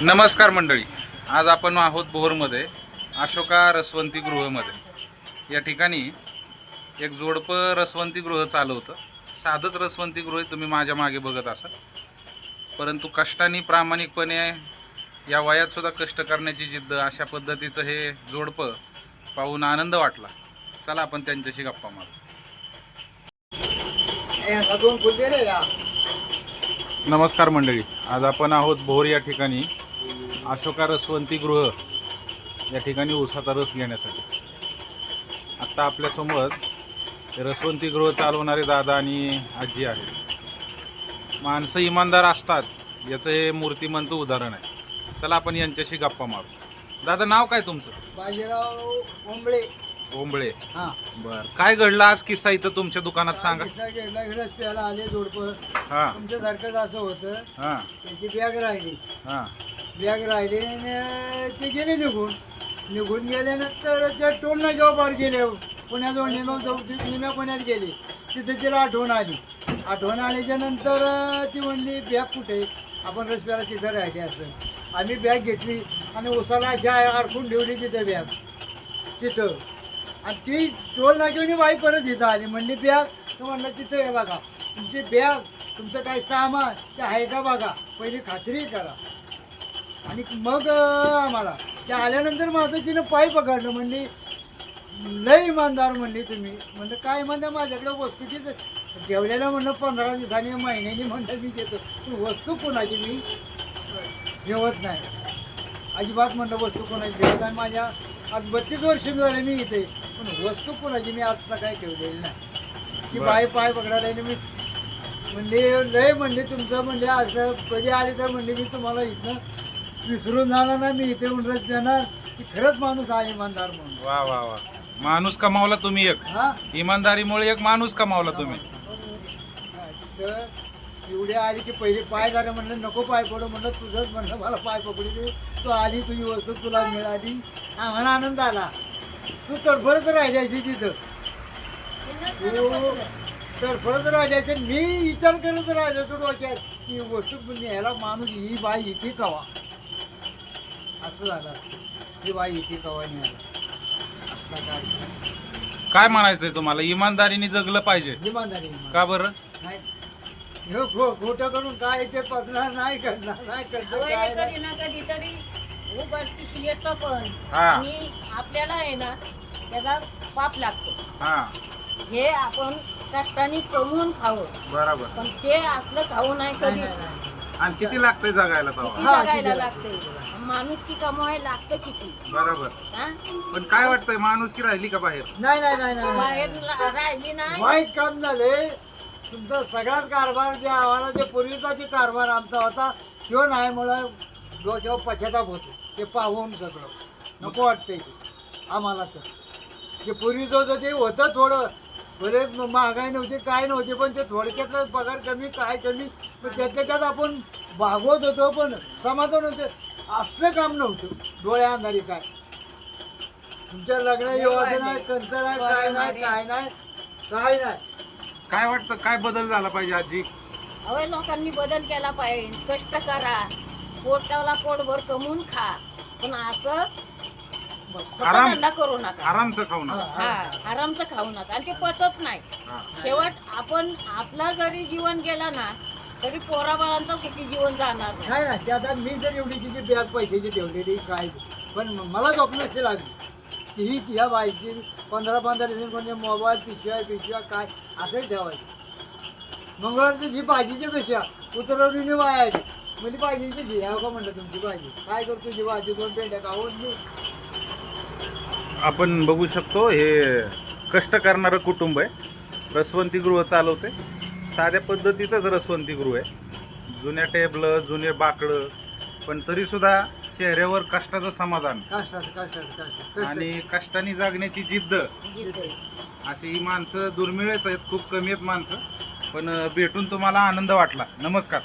नमस्कार मंडळी. आज आपण आहोत भोरमध्ये अशोका रसवंती गृहमध्ये. या ठिकाणी एक जोडपं रसवंती गृह चालवतं. साधंच रसवंती गृह तुम्ही माझ्या मागे बघत असाल. परंतु कष्टाने प्रामाणिकपणे या वयात सुद्धा कष्ट करण्याची जिद्द अशा पद्धतीचं हे जोडपं पाहून आनंद वाटला. चला आपण त्यांच्याशी गप्पा मारू. नमस्कार मंडळी. आज आपण आहोत भोर या ठिकाणी. अशोका रसवंती गृह या ठिकाणी उसाचा रस घेण्यासाठी. आत्ता आपल्यासमोर हे रसवंती गृह चालवणारे दादा आणि आजी आहेत. माणसं इमानदार असतात याचं हे मूर्तिमंत उदाहरण आहे. चला आपण यांच्याशी गप्पा मारू. दादा नाव काय तुमचं? बाजीराव ओंबळे ओंबळे हा. बर. काय घडलं आज किस्सा इथं तुमच्या दुकानात सांगा. किस्सा घेतला की रस्त्याला आले जोडपं. हां. तुमच्यासारखंच असं होतं. हां. त्याची बॅग राहिली. हां. बॅग राहिली आणि ते गेले निघून. निघून गेल्यानंतर ते टोल नाक्यावर पार गेले पुण्याजवळ निम निम्या पुण्यात गेले. तिथे तिला आठवण आली. आठवण आल्याच्यानंतर ती म्हणली बॅग कुठे आपण रस्त्याला तिथं राहिले असं. आम्ही बॅग घेतली आणि उसाला अशी अडकून ठेवली तिथे बॅग. तिथं. आणि ती टोल नाक्याने बाई परत इथं आली. म्हणली बॅग. तर म्हणलं तिथं आहे बघा. तुमची बॅग तुमचं काय सामान ते आहे का बघा. पहिली खात्री करा. आणि मग आम्हाला. ते आल्यानंतर माझं तिनं पाय पकडलं. म्हणली लय इमानदार म्हणली तुम्ही. म्हणलं काय इमानदार? माझ्याकडे वस्तूचीच ठेवलेलं म्हणलं पंधरा दिवसांनी महिन्यानी म्हणलं मी घेतो तू वस्तू कोणाची मी ठेवत नाही. अजिबात म्हणलं वस्तू कोणाची ठेवत नाही. माझ्या आज बत्तीस वर्ष मिळाले मी इथे. पण वस्तू कोणाची मी आता काय ठेवलेली नाही. बरं. बाय पाय पकडायला आणि मी म्हणले लय म्हणले तुमचं म्हणले असं कधी आले तर? म्हणले मी तुम्हाला इथनं विसरून जाणार नाही मी इथे उंडरच देणार. की खरंच माणूस आहे इमानदार म्हणून. वा वा वा. माणूस कमावला तुम्ही एक. हा? इमानदारीमुळे एक माणूस कमावला तुम्ही. एवढे आली की पहिले पाय झाले म्हणलं नको पाय पडू म्हणलं तुझंच म्हणलं मला पाय पकडू दे. तू आली तुझी वस्तू तुला मिळाली. आम्हाला आनंद आला. तू तडफडत राहिल्याची तिथं. तू तडफडत राहिल्याचे मी विचार करत राहिलो तो डोक्यात की वस्तू न्यायला माणूस ही बाई इथे कवा? असं झालं. ही बाई इथे कवा न्यायला असला काय काय म्हणायचंय तुम्हाला? इमानदारीने जगलं पाहिजे. इमानदारी. का बरं? नाही. ह्यो खो खोटं करून काय ते पसणार नाही करणार नाही करणार हे. कधी कधीतरी उघडकीस येतं पण हा. आणि आपल्याला आहे ना त्याचा पाप लागतो. हा. हे आपण कष्टाने कमवून खावं. बरोबर. पण ते असलं खाऊ नाही कधी. आणि किती लागतंय जगायला किती हा, जगायला किती लागते माणूस की कमवायला लागतं किती? बरोबर. हा? पण काय वाटतंय माणूस की राहिली का बाहेर? नाही नाही नाही नाही, बाहेर नाही ला- राहिली नाही. वाईट काम झाले. तुमचा सगळाच कारभार जे आम्हाला जे पूर्वीचा जे कारभार आमचा होता तो नाही मला डोक्यावर पश्चाताप होतो. ते पाहून सगळं. नको वाटतंय ते. आम्हाला तर. जे पूर्वीचं होतं ते होतं थोडं. भले महागाई नव्हती काय नव्हती पण ते थोडक्यातलं पगार कमी काय कमी पण त्यातल्या त्यात आपण भागवत होतो पण समाधान होतं. असलं काम नव्हतं. डोळ्या अंधारी काय. तुमच्या लग्न येवाचं नाही कंच नाही काय नाही काय नाही काय नाही. काय वाटतं काय बदल झाला पाहिजे आजी? अवे लोकांनी बदल केला पाहिजे. कष्ट करा. पोटाला पोटभर कमवून खा. पण असं आराम. धंदा करू नका. आरामचं खाऊ नका. हा आरामचं खाऊ नका. आणि ते पचत नाही. हा. शेवट आपण आपला जरी जीवन गेला ना तरी पोराबाळांचं सुखी जीवन जाणार नाही. नाही ना ते आता मी जर एवढी तिची बॅग पैशाची ठेवलेली काय? पण मला स्वप्न असे लागली की ही ह्या बाईची पंधरा पंधरा दिवस म्हणजे मोबाईल पिशव्या पिशव्या काय असंही ठेवायचं. मंगळवारची जी भाजीची पेशा उतरवली वायाची म्हणजे भाजीची पेशी ह्या का म्हणलं तुमची भाजी काय करतो तुझी भाजी दोन पेंड्या मी आपण बघू शकतो हे कष्ट करणारं कुटुंब आहे. रसवंती गृह चालवते. साध्या पद्धतीतच रसवंती गृह आहे. जुन्या टेबलं जुने बाकडं पण तरी सुद्धा चेहऱ्यावर कष्टाचं समाधान. कष्टाचं कष्टाचं कष्ट. आणि कष्टाने जगण्याची जिद्द. अशी ही माणसं दुर्मिळच आहेत खूप कमी आहेत माणसं. पण भेटून तुम्हाला आनंद वाटला. नमस्कार.